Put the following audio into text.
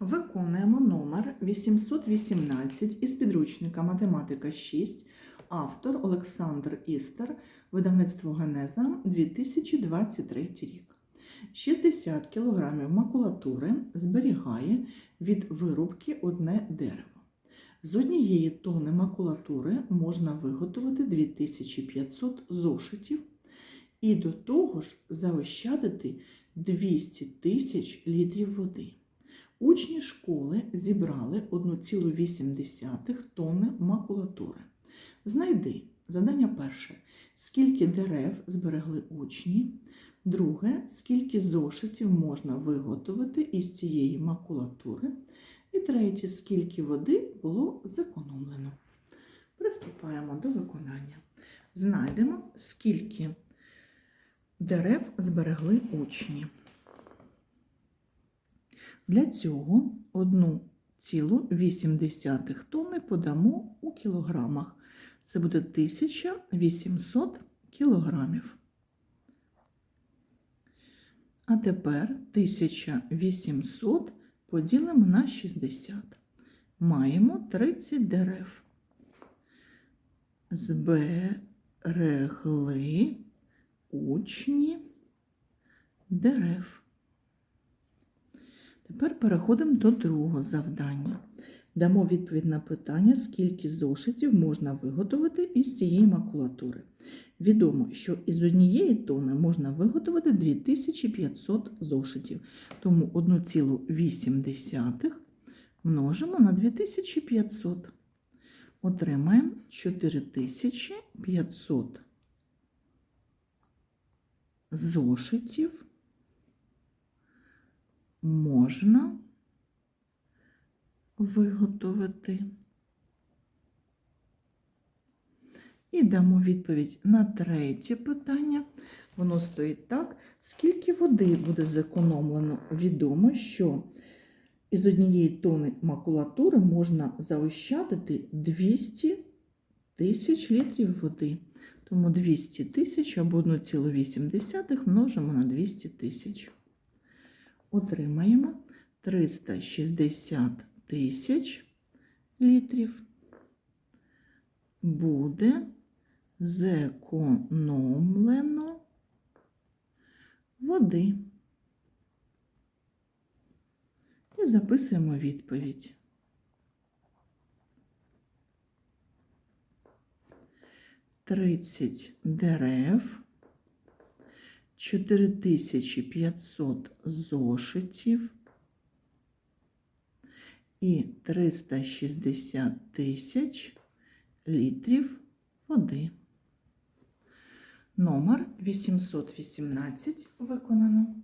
Виконуємо номер 818 із підручника Математика 6, автор Олександр Істер, видавництво Генеза 2023 рік. 60 кг макулатури зберігає від вирубки одне дерево. З однієї тони макулатури можна виготовити 2500 зошитів і до того ж заощадити 200 тисяч літрів води. Учні школи зібрали 1,8 тонни макулатури. Знайди завдання перше. Скільки дерев зберегли учні? Друге, скільки зошитів можна виготовити із цієї макулатури? І третє, скільки води було зекономлено. Приступаємо до виконання. Знайдемо, скільки дерев зберегли учні. Для цього 1,8 тонни подамо у кілограмах. Це буде 1800 кілограмів. А тепер 1800 поділимо на 60. Маємо 30 дерев. Зберегли учні дерев. Тепер переходимо до другого завдання. Дамо відповідь на питання, скільки зошитів можна виготовити із цієї макулатури. Відомо, що із однієї тони можна виготовити 2500 зошитів. Тому 1,8 множимо на 2500. Отримаємо 4500 зошитів можна виготовити. І дамо відповідь на третє питання. Воно стоїть так, скільки води буде зекономлено. Відомо, що із однієї тони макулатури можна заощадити 200 тисяч літрів води. Тому 200 тисяч або 1,8 множимо на 200 тисяч. Отримаємо 360 тисяч літрів. Буде зекономлено води. І записуємо відповідь. Тридцять дерев, 4500 зошитів і 360 тисяч літрів води. Номер 818 виконано.